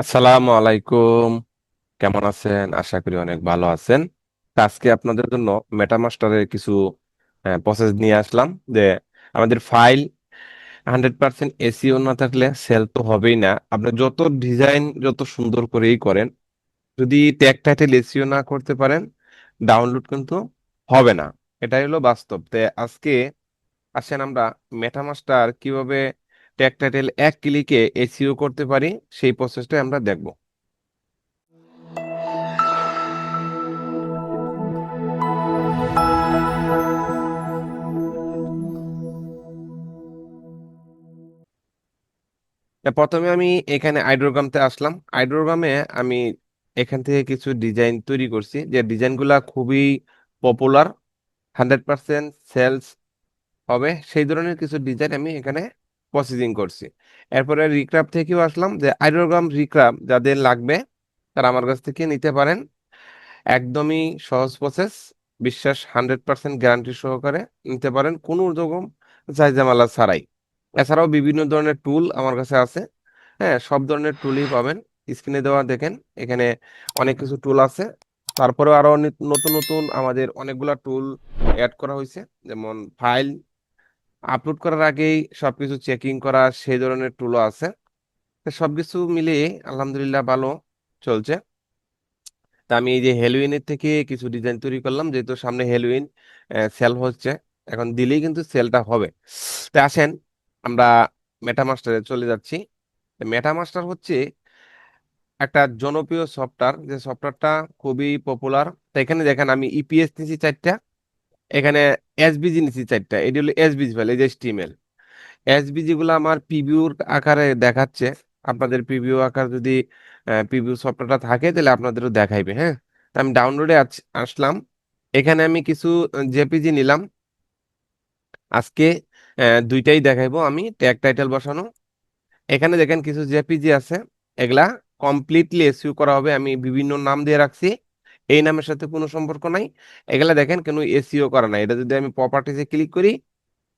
আসসালামু আলাইকুম। কেমন আছেন? আশা করি অনেক ভালো আছেন। আজকে আপনাদের জন্য মেটামাস্টারের কিছু প্রসেস নিয়ে আসলাম যে আমাদের ফাইল হান্ড্রেড পার্সেন্ট এসিও না থাকলে সেল তো হবেই না। আপনি যত ডিজাইন যত সুন্দর করেই করেন, যদি ট্যাগ টাইটেল এসিও না করতে পারেন ডাউনলোড কিন্তু হবে না। এটাই হলো বাস্তব। তো আজকে আসেন আমরা মেটামাস্টার কীভাবে ট্যাগ টাইটেল এক ক্লিকে এসিও করতে পারি, সেই প্রসেসটাই আমরা দেখব। প্রথমে আমি এখানে আইড্রোগ্রামতে আসলাম। আইড্রোগ্রামে আমি এখান থেকে কিছু ডিজাইন তৈরি করছি। যে ডিজাইনগুলা খুবই পপুলার হান্ড্রেড পার্সেন্ট সেলস হবে। সেই ধরনের কিছু ডিজাইন আমি এখানে প্রসেসিং করছি। এরপরে রিক্রাফ থেকেও আসলাম যে আইড্রোগ্রাম রিক্রাফ যাদের লাগবে, তারা আমার কাছ থেকে নিতে পারেন। একদমই সহজ প্রসেস বিশ্বাস হান্ড্রেড পার্সেন্ট গ্যারান্টি সহকারে নিতে পারেন কোনো রকম ঝামেলা ছাড়াই। এছাড়াও বিভিন্ন ধরনের টুল আমার কাছে আছে। হ্যাঁ সব ধরনের টুলই পাবেন। স্ক্রিনে দেওয়া দেখেন, এখানে অনেক কিছু টুল আছে। তারপরেও আরও নি- নতুন নতুন আমাদের অনেকগুলা টুল অ্যাড করা হয়েছে। যেমন ফাইল আপলোড করার আগেই সবকিছু চেকিং করা, সেই ধরনের টুলও আছে। সবকিছু মিলিয়ে আলহামদুলিল্লাহ ভালো চলছে। তা আমি এই যে হ্যালোইনের থেকে কিছু ডিজাইন তৈরি করলাম, যেহেতু সামনে হ্যালোইন সেল হচ্ছে। এখন দিলেই কিন্তু সেলটা হবে। তো আসেন, আমরা মেটামাস্টারে চলে যাচ্ছি। মেটামাস্টার হচ্ছে একটা জনপ্রিয় সফটওয়্যার যে সফটওয়্যারটা খুবই পপুলার তো এখানে দেখেন, আমি ইপিএস নিছি চারটা। এখানে এসবিজি নিছি চারটা, এটি হলো এসবিজি ফাইল এই যে HTML এসবিজি গুলো আমার প্রিভিউর আকারে দেখাচ্ছে। আপনাদের প্রিভিউ আকার যদি প্রিভিউ সফটওয়্যারটা থাকে তাহলে আপনাদেরও দেখাইবে হ্যাঁ? তো আমি ডাউনলোডে আসলাম। এখানে আমি কিছু জেপিজি নিলাম। আজকে দুইটাই দেখাইবো আমি ট্যাগ টাইটেল বসানো। এখানে দেখেন কিছু জেপিজি আছে। এগুলা কমপ্লিটলি এসইউ করা হবে, আমি বিভিন্ন নাম দিয়ে রাখছি। এই নামের সাথে কোনো সম্পর্ক নাই। এগুলা দেখেন কোনো এসিও করা নাই। এটা যদি আমি প্রপার্টিসে ক্লিক করি,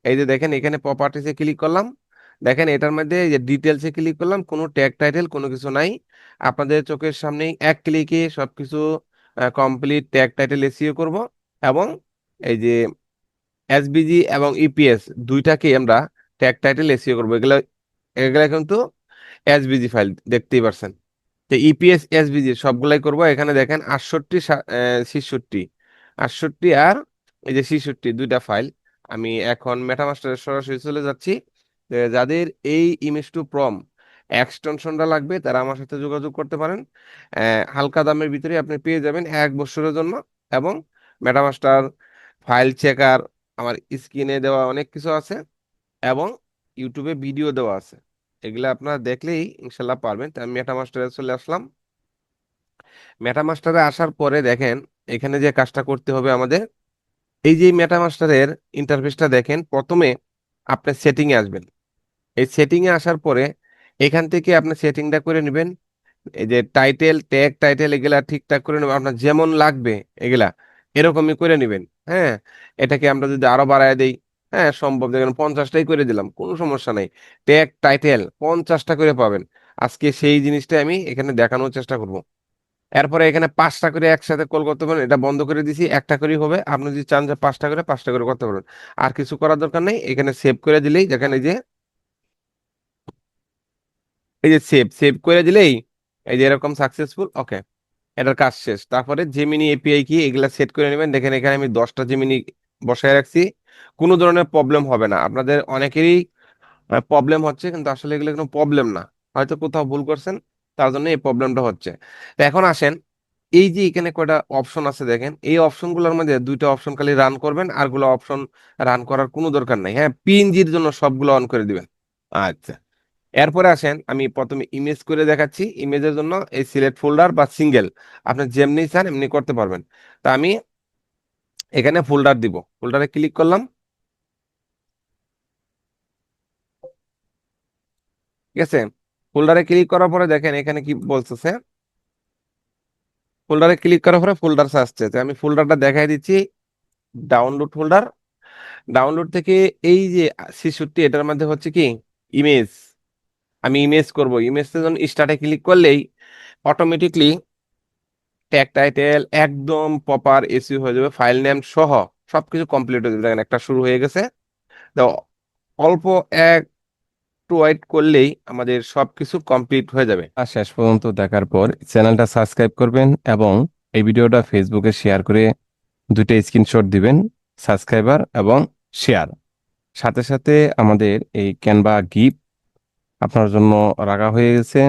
এই যে দেখেন এখানে প্রপার্টিসে ক্লিক করলাম। দেখেন এটার মধ্যে যে ডিটেলসে ক্লিক করলাম, কোনো ট্যাগ টাইটেল কোনো কিছু নাই। আপনাদের চোখের সামনেই এক ক্লিকে সবকিছু কমপ্লিট ট্যাগ টাইটেল এসিও করব এবং এই যে এসবিজি এবং ইপিএস দুইটাকে আমরা ট্যাগ টাইটেল এসিও করব। এগুলো, এগুলা কিন্তু এসবিজি ফাইল দেখতেই পারছেন। তো ইপিএস এসবিজি সবগুলাই করব। এখানে দেখেন আটষট্টি ছিষট্টি। আটষট্টি আর এই যে ছিষট্টি, দুইটা ফাইল আমি এখন মেটামাস্টারে সরাসরি চলে যাচ্ছি। যাদের এই ইমেজ টু প্রম এক্সটেনশনটা লাগবে, তারা আমার সাথে যোগাযোগ করতে পারেন। হালকা দামের ভিতরে আপনি পেয়ে যাবেন এক বছরের জন্য এবং মেটামাস্টার ফাইল চেকার আমার স্ক্রিনে দেওয়া অনেক কিছু আছে এবং ইউটিউবে ভিডিও দেওয়া আছে। এগুলা আপনারা দেখলেই ইনশাল্লাহ পারবেন। তো আমি মেটামাস্টারে চলে আসলাম। মেটামাস্টারে আসার পরে দেখেন, এখানে যে কাজটা করতে হবে আমাদের, এই যে মেটামাস্টারের ইন্টারফেসটা দেখেন, প্রথমে আপনি সেটিং এ আসবেন। এই সেটিং এ আসার পরে এখান থেকে আপনি সেটিংটা করে নেবেন। এই যে টাইটেল ট্যাগ টাইটেল এগুলা ঠিকঠাক করে নেবেন। আপনার যেমন লাগবে এগুলা, এরকমই করে নেবেন। হ্যাঁ এটাকে আমরা যদি আরও বাড়ায় দেই হ্যাঁ সম্ভব। দেখেন পঞ্চাশটাই করে দিলাম, কোনো সমস্যা নাই। ট্যাগ টাইটেল পঞ্চাশটা করে পাবেন। আজকে সেই জিনিসটা আমি এখানে দেখানোর চেষ্টা করব। এরপরে এখানে পাঁচটা করে একসাথে কল করতে পারেন। এটা বন্ধ করে দিছি, একটা করেই হবে। আপনি যদি চান যে পাঁচটা করে পাঁচটা করে করতে পারবেন আর কিছু করার দরকার নেই, এখানে সেভ করে দিলেই এই যে এই যে সেভ সেভ করে দিলেই এই যে এরকম সাকসেসফুল ওকে এটার কাজ শেষ। তারপরে জেমিনি এপিআই কি, এগুলা সেট করে নেবেন। দেখেন এখানে আমি দশটা জেমিনি বসায় রাখছি। কোনো ধরনের প্রবলেম হবে না। আপনাদের অনেকেরই প্রবলেম হচ্ছে, কিন্তু আসলে এগুলো কোনো প্রবলেম না। হয়তো কোথাও ভুল করছেন, তার জন্য এই প্রবলেমটা হচ্ছে। এখন আসেন, এই যে এখানে কয়টা অপশন আছে দেখেন, এই অপশনগুলোর মধ্যে দুইটা অপশন খালি রান করবেন, আরগুলো অপশন রান করার কোনো দরকার নাই। হ্যাঁ পিএনজির জন্য সবগুলো অন করে দিবেন। আচ্ছা। এরপরে আসেন, আমি প্রথমে ইমেজ করে দেখাচ্ছি। ইমেজের জন্য এই সিলেক্ট ফোল্ডার বা সিঙ্গেল আপনি যেমনি চান, এমনি করতে পারবেন। তা আমি এখানে ফোল্ডার দিব। ফোল্ডারে ক্লিক করলাম। ঠিক আছে? ফোল্ডারে ক্লিক করার পরে দেখেন এখানে কি বলতেছে? ফোল্ডারে ক্লিক করার পরে ফোল্ডার আসছে আমি ফোল্ডারটা দেখাই দিচ্ছি। ডাউনলোড ফোল্ডার ডাউনলোড থেকে এই যে ছেষট্টি এটার মধ্যে হচ্ছে কি? ইমেজ আমি ইমেজ করব। জন্য স্টার্টে ক্লিক করলেই অটোমেটিকলি ট্যাগ টাইটেল একদম প্রপার এসিও হয়ে যাবে ফাইল নেম সহ সবকিছু কমপ্লিট হয়ে যাবে। দেখেন, একটা শুরু হয়ে গেছে। অল্প এক টু ওয়েট করলেই আমাদের সবকিছু কমপ্লিট হয়ে যাবে। আর শেষ পর্যন্ত দেখার পর চ্যানেলটা সাবস্ক্রাইব করবেন এবং এই ভিডিওটা ফেসবুকে শেয়ার করে দুইটা স্ক্রিনশট দিবেন সাবস্ক্রাইবার এবং শেয়ার সাথে সাথে আমাদের এই ক্যানভা গিফট আপনার জন্য রাখা হয়ে গেছে।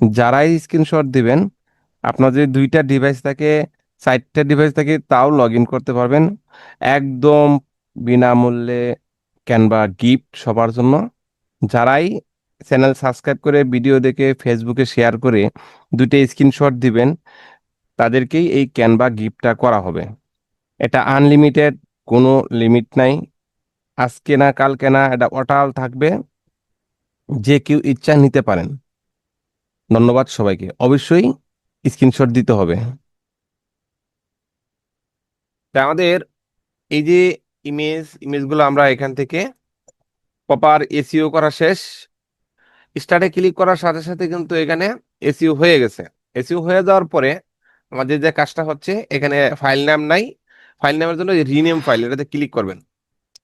যারাই স্ক্রিনশট দিবেন আপনার যদি দুইটা ডিভাইস থাকে, চারটা ডিভাইস থাকে, তাও লগ ইন করতে পারবেন। একদম বিনামূল্যে ক্যানভা গিফট সবার জন্য। যারাই চ্যানেল সাবস্ক্রাইব করে ভিডিও দেখে ফেসবুকে শেয়ার করে দুইটা স্ক্রিনশট দিবেন, তাদেরকেই এই ক্যানভা গিফটটা করা হবে। এটা আনলিমিটেড কোনো লিমিট নাই। আজকে না কালকে না এটা অটাল থাকবে। যে কেউ ইচ্ছা নিতে পারেন। ধন্যবাদ সবাইকে। অবশ্যই স্ক্রিনশট দিতে হবে। আমাদের এই যে ইমেজ ইমেজগুলো আমরা এখান থেকে প্রপার এসিও করা শেষ। স্টার্টে ক্লিক করার সাথে সাথে কিন্তু এখানে এসিও হয়ে গেছে। এসিও হয়ে যাওয়ার পরে আমাদের যে কাজটা হচ্ছে, এখানে ফাইল নাম নাই। ফাইল নামের জন্য রিনেম ফাইল এটাতে ক্লিক করবেন।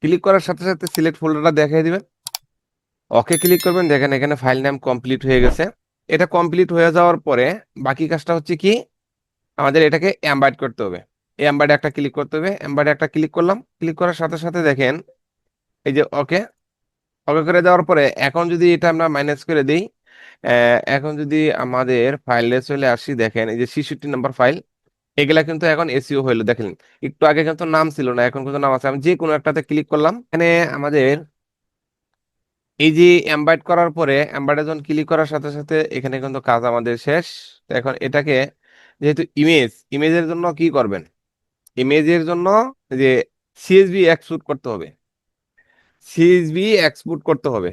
ক্লিক করার সাথে সাথে সিলেক্ট ফোল্ডারটা দেখিয়ে দিবেন। ওকে ক্লিক করবেন। দেখেন এখানে ফাইল নাম কমপ্লিট হয়ে গেছে। এটা কমপ্লিট হয়ে যাওয়ার পরে বাকি কাজটা হচ্ছে কি? আমাদের এটাকে অ্যাম্বাইড করতে হবে। এই অ্যাম্বাইডে একটা ক্লিক করতে হবে। অ্যাম্বাইডে একটা ক্লিক করলাম। ক্লিক করার সাথে সাথে দেখেন, এই যে ওকে ওকে করে দেওয়ার পরে এখন যদি এটা আমরা মাইনাস করে দিই এখন যদি আমাদের ফাইলে চলে আসি, দেখেন এই যে ছিষট্টি নাম্বার ফাইল এগুলা কিন্তু এখন এসিও হইল। দেখেন, একটু আগে কিন্তু নাম ছিল না, এখন কিন্তু নাম আছে। আমি যে কোনো একটাতে ক্লিক করলাম। এখানে আমাদের এই যে এমবাইড করার পরে এমবাইডে যখন ক্লিক করার সাথে সাথে এখানে কিন্তু কাজ আমাদের শেষ। তো এখন এটাকে যেহেতু ইমেজ ইমেজের জন্য কি করবেন? ইমেজের জন্য যে সিএসবি এক্সপোর্ট করতে হবে। সিএসভি এক্সপোর্ট করতে হবে।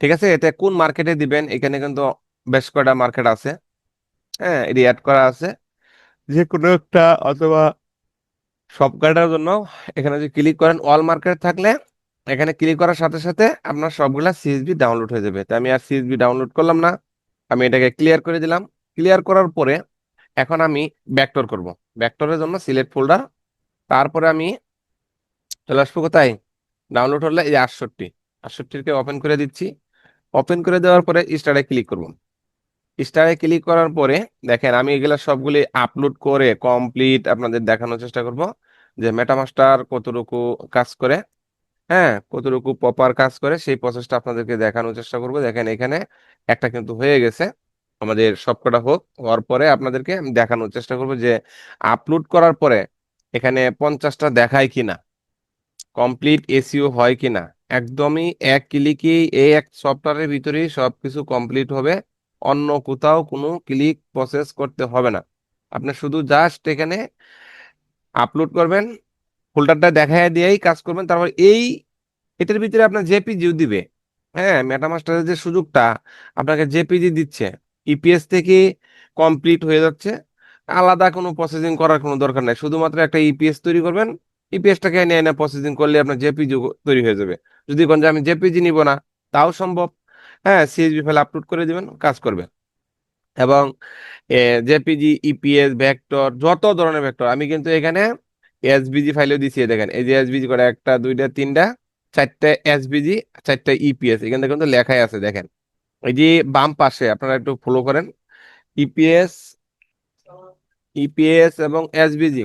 ঠিক আছে? এটা কোন মার্কেটে দিবেন? এখানে কিন্তু বেশ কয়টা মার্কেট আছে। হ্যাঁ এটি অ্যাড করা আছে। যে কোনো একটা অথবা সব কয়টার জন্য এখানে যদি ক্লিক করেন অল মার্কেট থাকলে এখানে ক্লিক করার সাথে সাথে আপনার সবগুলা সিএসবি ডাউনলোড হয়ে যাবে। তাই আমি আর সিএসবি ডাউনলোড করলাম না। আমি এটাকে ক্লিয়ার করে দিলাম। ক্লিয়ার করার পরে এখন আমি ব্যাকটর করব। ব্যাকটরের জন্য সিলেক্ট ফোল্ডার তারপরে আমি চলে আসব কোথায়? ডাউনলোড হলে এই আটষট্টি। আটষট্টিকে ওপেন করে দিচ্ছি। ওপেন করে দেওয়ার পরে স্টারে ক্লিক করব। স্টারে ক্লিক করার পরে দেখেন আমি এগুলা সবগুলি আপলোড করে কমপ্লিট আপনাদের দেখানোর চেষ্টা করব যে মেটামাস্টার কতটুকু কাজ করে। হ্যাঁ কতটুকু প্রপার কাজ করে সেই প্রসেসটা আপনাদেরকে দেখানোর চেষ্টা করব। দেখেন, এখানে একটা কিন্তু হয়ে গেছে। আমাদের সবকটা হোক, হওয়ার পরে আপনাদেরকে দেখানোর চেষ্টা করব যে আপলোড করার পরে এখানে পঞ্চাশটা দেখায় কিনা কমপ্লিট এসিও হয় কিনা। একদমই এক ক্লিকেই এই এক সফটওয়্যারের ভিতরেই সব কিছু কমপ্লিট হবে। অন্য কোথাও কোনো ক্লিক প্রসেস করতে হবে না। আপনি শুধু জাস্ট এখানে আপলোড করবেন ফোল্ডারটা দেখায় দিয়েই কাজ করবেন। তারপর এই এটার ভিতরে আপনার জেপিজিও দিবে। হ্যাঁ মেটামাস্টারের যে সুযোগটা, আপনাকে জেপিজি দিচ্ছে। ইপিএস থেকে কমপ্লিট হয়ে যাচ্ছে। আলাদা কোনো প্রসেসিং করার কোনো দরকার নাই। শুধুমাত্র একটা ইপিএস তৈরি করবেন। ইপিএসটাকে এনে এনে প্রসেসিং করলে আপনার জেপিজি তৈরি হয়ে যাবে। যদি কোন যে আমি জেপিজি নিব না, তাও সম্ভব। হ্যাঁ সিএসবি ফাইল আপলোড করে দিবেন, কাজ করবে এবং জেপিজি ইপিএস ভেক্টর যত ধরনের ভেক্টর আমি কিন্তু এখানে এসবিজি ফাইলও দিছি দেখেন, এই যে এসবিজি করে, একটা, দুইটা, তিনটা, চারটে এসবিজি চারটা ইপিএস এখানে কিন্তু লেখাই আছে, দেখেন। এই যে বাম পাশে, আপনারা একটু ফলো করেন ইপিএস ইপিএস এবং এসবিজি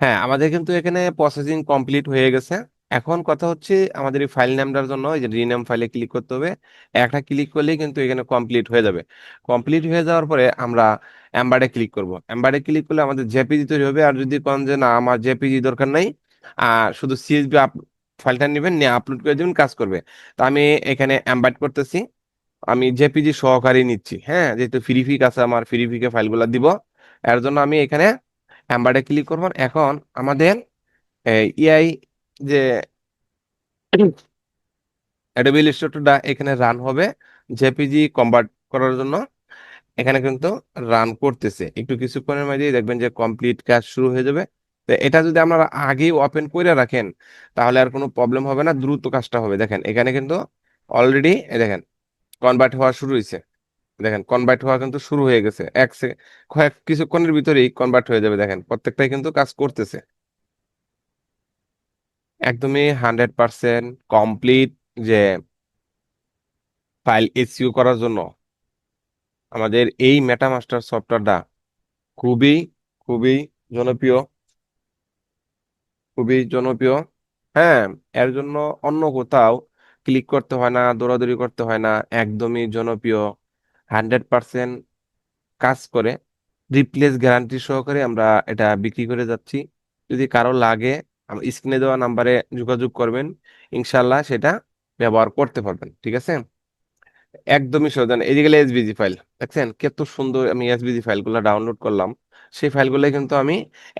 হ্যাঁ আমাদের কিন্তু এখানে প্রসেসিং কমপ্লিট হয়ে গেছে। এখন কথা হচ্ছে আমাদের এই ফাইল নামটার জন্য, এই যে রিনেম ফাইলে ক্লিক করতে হবে। একটা ক্লিক করলেই কিন্তু এখানে কমপ্লিট হয়ে যাবে। কমপ্লিট হয়ে যাওয়ার পরে আমরা এমবারে ক্লিক করব। এমবারে ক্লিক করলে আমাদের জেপিজি তৈরি হবে। আর যদি কোন যে, না, আমার জেপিজি দরকার নাই, আর শুধু সিএসবি আপ ফাইলটা নেবেন, নিয়ে আপলোড করে দেবেন, কাজ করবে। তো আমি এখানে এমবাইড করতেছি। আমি জেপিজি সহকারী নিচ্ছি। হ্যাঁ যেহেতু ফ্রিফিক আছে আমার ফ্রিফিকে ফাইলগুলো দিব। এর জন্য আমি এখানে অ্যাম্বারে ক্লিক করব। এখন আমাদের এই ইআই যে অ্যাডোবি ইলাস্ট্রেটরটা এখানে রান হবে জেপিজি কনভার্ট করার জন্য। এখানে কিন্তু রান করতেছে। একটু কিছুক্ষণের মধ্যেই দেখবেন যে কমপ্লিট কাজ শুরু হয়ে যাবে। তো এটা যদি আপনারা আগেই ওপেন করে রাখেন, তাহলে আর কোনো প্রবলেম হবে না, দ্রুত কাজটা হবে। দেখেন, এখানে কিন্তু অলরেডি দেখেন কনভার্ট হওয়া শুরু হয়েছে। দেখেন কনভার্ট হওয়া কিন্তু শুরু হয়ে গেছে। এক সে, কয়েক কিছুক্ষণের ভিতরেই কনভার্ট হয়ে যাবে। দেখেন, প্রত্যেকটাই কিন্তু কাজ করতেছে। একদমই হান্ড্রেড পার্সেন্ট কমপ্লিট যে ফাইল এসইউ করার জন্য। আমাদের এই মেটামাস্টার সফটওয়্যারটা খুবই খুবই জনপ্রিয় খুবই জনপ্রিয়। হ্যাঁ এর জন্য অন্য কোথাও ক্লিক করতে হয় না, দৌড়াদৌড়ি করতে হয় না, একদমই জনপ্রিয়, হান্ড্রেড পার্সেন্ট কাজ করে। রিপ্লেস গ্যারান্টি সহকারে আমরা এটা বিক্রি করে যাচ্ছি। যদি কারও লাগে স্ক্রিনে দেওয়া নাম্বারে যোগাযোগ করবেন ইনশাল্লাহ সেটা ব্যবহার করতে পারবেন, ঠিক আছে? একদমই সহজ এই গেলে এসবিজি ফাইল দেখছেন? কত সুন্দর আমি এসবিজি ফাইলগুলো ডাউনলোড করলাম, সেই ফাইলগুলো কিন্তু আমি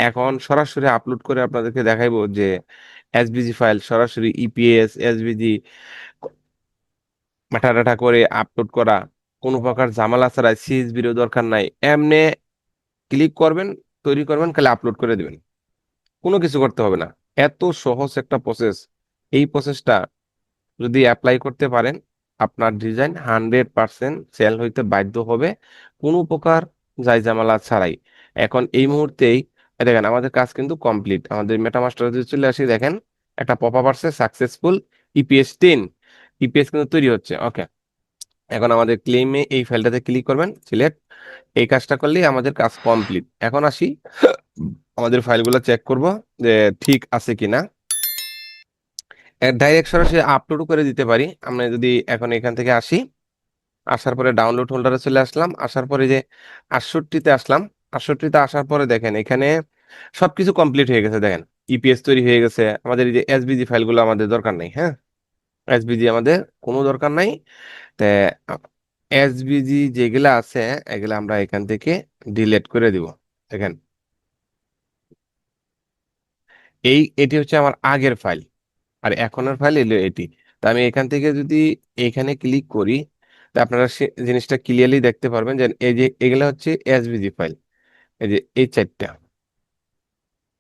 এখন সরাসরি আপলোড করে আপনাদেরকে দেখাইবো যে এসবিজি ফাইল সরাসরি ইপিএস এসবিজি মেটাডাটা করে আপলোড করা, কোনো প্রকার ঝামেলা ছাড়া সিএসবিরও দরকার নাই, এমনি ক্লিক করবেন, তৈরি করবেন, খালি আপলোড করে দিবেন, কোনো কিছু করতে হবে না। এত সহজ একটা প্রসেস এই প্রসেসটা যদি অ্যাপ্লাই করতে পারেন, আপনার ডিজাইন হান্ড্রেড পার্সেন্ট সেল হইতে বাধ্য হবে। কোনো প্রকার যাই ঝামেলা ছাড়াই। এখন এই মুহূর্তেই দেখেন, আমাদের কাজ কিন্তু কমপ্লিট আমাদের মেটামাস্টার যদি চলে আসি, দেখেন, একটা পপ আপ আসছে সাকসেসফুল ইপিএস টেন ইপিএস কিন্তু তৈরি হচ্ছে ওকে এখন আমাদের ক্লেমে এই ফাইলটাতে ক্লিক করবেন সিলেক্ট এই কাজটা করলেই আমাদের কাজ কমপ্লিট এখন আসি আমাদের ফাইলগুলো চেক করব যে ঠিক আছে কিনা। ডাইরেক্ট সরাসরি আপলোড করে দিতে পারি। আমরা যদি এখন এখান থেকে আসি, আসার পরে ডাউনলোড হোল্ডারে চলে আসলাম। আসার পরে যে আটষট্টিতে আসলাম, আটষট্টিতে আসার পরে দেখেন এখানে সবকিছু কমপ্লিট হয়ে গেছে। দেখেন ইপিএস তৈরি হয়ে গেছে। আমাদের এই যে এসবিজি ফাইলগুলো আমাদের দরকার নেই হ্যাঁ? এসবিজি আমাদের কোনো দরকার নাই। তে এসবিজি যেগুলা আছে, এগুলা আমরা এখান থেকে ডিলিট করে দিব। দেখেন এই, এটি হচ্ছে আমার আগের ফাইল আর এখনের ফাইল এলো এটি। তা আমি এখান থেকে যদি এখানে ক্লিক করি, তা আপনারা সে জিনিসটা ক্লিয়ারলি দেখতে পারবেন যে এই যে এগুলো হচ্ছে এসভিজি ফাইল এই যে এই চারটা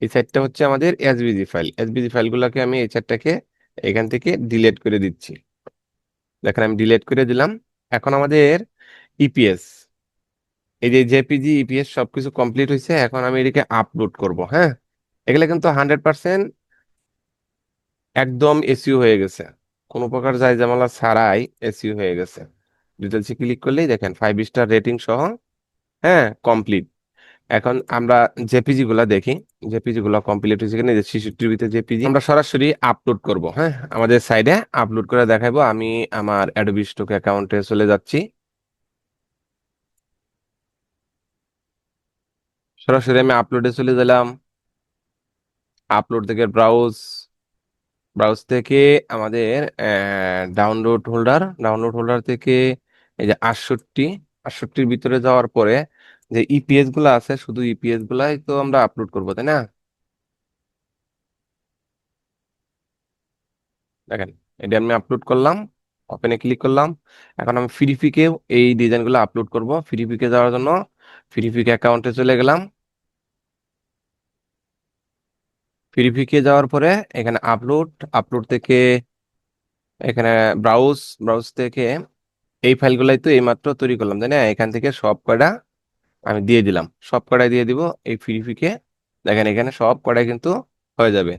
এই চারটা হচ্ছে আমাদের এসভিজি ফাইল এসভিজি ফাইলগুলোকে আমি এই চারটাকে এখান থেকে ডিলিট করে দিচ্ছি। দেখেন আমি ডিলেট করে দিলাম। এখন আমাদের ইপিএস এই যে জেপিজি ইপিএস সবকিছু কমপ্লিট হয়েছে এখন আমি এটাকে আপলোড করব হ্যাঁ? এগুলা কিন্তু হান্ড্রেড পার্সেন্ট একদম এসইউ হয়ে গেছে। কোনো প্রকার যাই ঝামেলা ছাড়াই এসইউ হয়ে গেছে। ডিটেলসে ক্লিক করলেই দেখেন ফাইভ স্টার রেটিং সহ হ্যাঁ কমপ্লিট এখন আমরা জেপিজি গুলা দেখি। জেপিজি গুলা কমপ্লিট হয়েছে কিনা? টিভিতে জেপিজি আমরা সরাসরি আপলোড করব হ্যাঁ? আমাদের সাইডে আপলোড করে দেখাবো। আমি আমার অ্যাডোবি স্টক অ্যাকাউন্টে চলে যাচ্ছি। সরাসরি আমি আপলোডে চলে গেলাম। আপলোড থেকে ব্রাউজ ব্রাউজ থেকে আমাদের ডাউনলোড হোল্ডার ডাউনলোড হোল্ডার থেকে এই যে আটষট্টি, আটষট্টির ভিতরে যাওয়ার পরে যে ইপিএসগুলো আছে, শুধু ইপিএস গুলাই তো আমরা আপলোড করব, তাই না? দেখেন, এটা আমি আপলোড করলাম ওপেনে ক্লিক করলাম, এখন আমি ফ্রিপিকেও এই ডিজাইনগুলো আপলোড করব। ফ্রিপিকে যাওয়ার জন্য ফ্রিপিক অ্যাকাউন্টে চলে গেলাম। ফ্রিপিকে যাওয়ার পরে এখানে আপলোড আপলোড থেকে এখানে ব্রাউজ ব্রাউজ থেকে এই ফাইলগুলাই তো এইমাত্র তৈরি করলাম, তাই না? এখান থেকে সব কটা আমি দিয়ে দিলাম। সব কয়টাই দিয়ে দিব এই ফ্রিপিকে দেখেন এখানে সব কটাই কিন্তু হয়ে যাবে।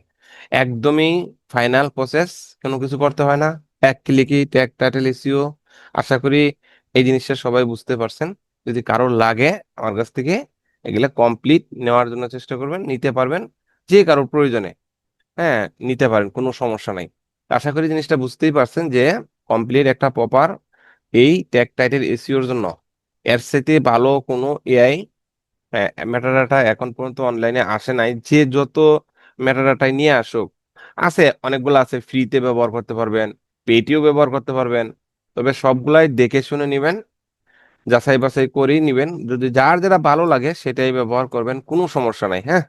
একদমই ফাইনাল প্রসেস কোনো কিছু করতে হয় না। এক ক্লিকই ট্যাগ টাইটেল এসিও আশা করি এই জিনিসটা সবাই বুঝতে পারছেন। যদি কারও লাগে আমার কাছ থেকে, এগুলা কমপ্লিট নেওয়ার জন্য চেষ্টা করবেন, নিতে পারবেন। যে কারোর প্রয়োজনে হ্যাঁ নিতে পারেন, কোনো সমস্যা নাই। আশা করি জিনিসটা বুঝতেই পারছেন যে কমপ্লিট একটা প্রপার এই ট্যাগ টাইটেল এসিওর জন্য। এর সাথে ভালো কোনো এআই মেটাডাটা এখন পর্যন্ত অনলাইনে আসে নাই। যে যত মেটাডাটাই নিয়ে আসুক, আছে, অনেকগুলো আছে ফ্রিতে ব্যবহার করতে পারবেন পেটিও ব্যবহার করতে পারবেন। তবে সবগুলাই দেখে শুনে নিবেন যাচাই বাছাই করেই নিবেন। যদি যার যেটা ভালো লাগে সেটাই ব্যবহার করবেন, কোনো সমস্যা নাই হ্যাঁ।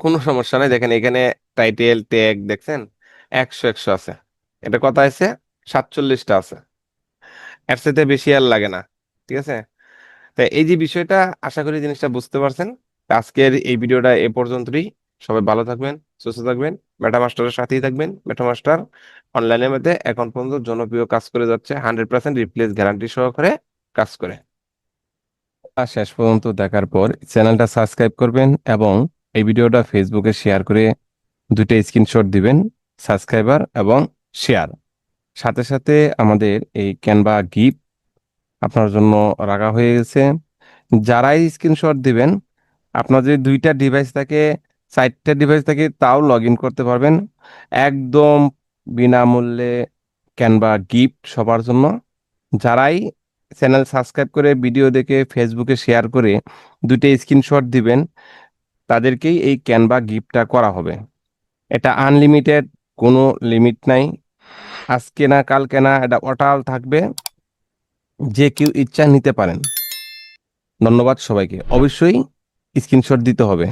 কোনো সমস্যা নাই। দেখেন এখানে টাইটেল ট্যাগ দেখছেন? একশো একশো আছে। এটা কথা আছে? সাতচল্লিশটা আছে। এর সাথে বেশি আর লাগে না, ঠিক আছে? তো এই যে বিষয়টা, আশা করি জিনিসটা বুঝতে পারছেন। আজকের এই ভিডিওটা এ পর্যন্তই। সবাই ভালো থাকবেন, সুস্থ থাকবেন। মেটা মাস্টারের সাথেই থাকবেন। মেটা মাস্টার অনলাইনের মধ্যে এখন পর্যন্ত জনপ্রিয় কাজ করে যাচ্ছে। হান্ড্রেড পার্সেন্ট রিপ্লেস গ্যারান্টি সহকারে কাজ করে। শেষ পর্যন্ত দেখার পর চ্যানেলটা সাবস্ক্রাইব করবেন এবং এই ভিডিওটা ফেসবুকে শেয়ার করে দুইটা স্ক্রিনশট দিবেন সাবস্ক্রাইবার এবং শেয়ার সাথে সাথে আমাদের এই ক্যানভা গিফট আপনার জন্য রাখা হয়ে গেছে। যারাই স্ক্রিনশট দিবেন আপনার যদি দুইটা ডিভাইস থাকে, চারটা ডিভাইস থাকে, তাও লগ ইন করতে পারবেন। একদম বিনামূল্যে ক্যানভা গিফট সবার জন্য। যারাই চ্যানেল সাবস্ক্রাইব করে ভিডিও দেখে ফেসবুকে শেয়ার করে দুইটা স্ক্রিনশট দিবেন তাদেরকেই এই ক্যানভা গিফটটা করা হবে। এটা আনলিমিটেড কোনো লিমিট নাই। আজকে না, কালকে না, এটা অটাল থাকবে। যে কেউ ইচ্ছা নিতে পারেন। ধন্যবাদ সবাইকে। অবশ্যই স্ক্রিনশট দিতে হবে।